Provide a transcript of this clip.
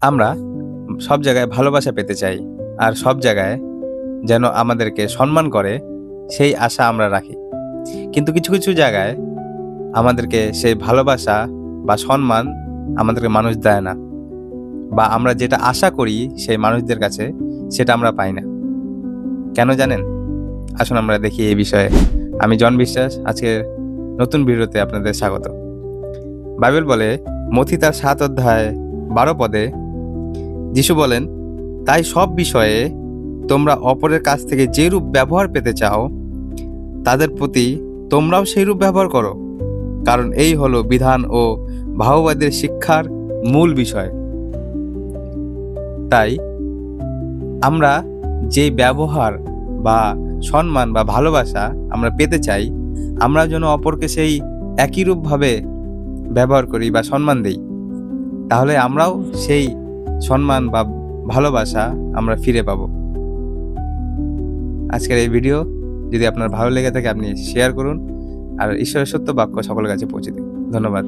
আমরা সব জায়গায় ভালোবাসা পেতে চাই আর সব জায়গায় যেন আমাদেরকে সম্মান করে সেই আশা আমরা রাখি। কিন্তু কিছু কিছু জায়গায় আমাদেরকে সেই ভালোবাসা বা সম্মান আমাদেরকে মানুষ দেয় না বা আমরা যেটা আশা করি সেই মানুষদের কাছে সেটা আমরা পাই না। কেন জানেন? আসুন আমরা দেখি এই বিষয়ে। আমি জন বিশ্বাস, আজকের নতুন ভিডিওতে আপনাদের স্বাগত। বাইবেল বলে মথি তার সাত অধ্যায় বারো পদে যিশু বলেন, তাই সব বিষয়ে তোমরা অপরের কাছ থেকে যে রূপ ব্যবহার পেতে চাও, তাদের প্রতি তোমরাও সেই রূপ ব্যবহার করো। কারণ এই হলো বিধান ও ভাববাদের শিক্ষার মূল বিষয়। তাই আমরা যে ব্যবহার বা সম্মান বা ভালোবাসা আমরা পেতে চাই, আমরা যেন অপরকে সেই একই রূপভাবে ব্যবহার করি বা সম্মান দিই। তাহলে আমরাও সেই সম্মান বা ভালোবাসা আমরা ফিরে পাব। আজকের এই ভিডিও যদি আপনার ভালো লেগে থাকে, আপনি শেয়ার করুন। আর ঈশ্বরের সত্য বাক্য সকলের কাছে পৌঁছে দিন। ধন্যবাদ।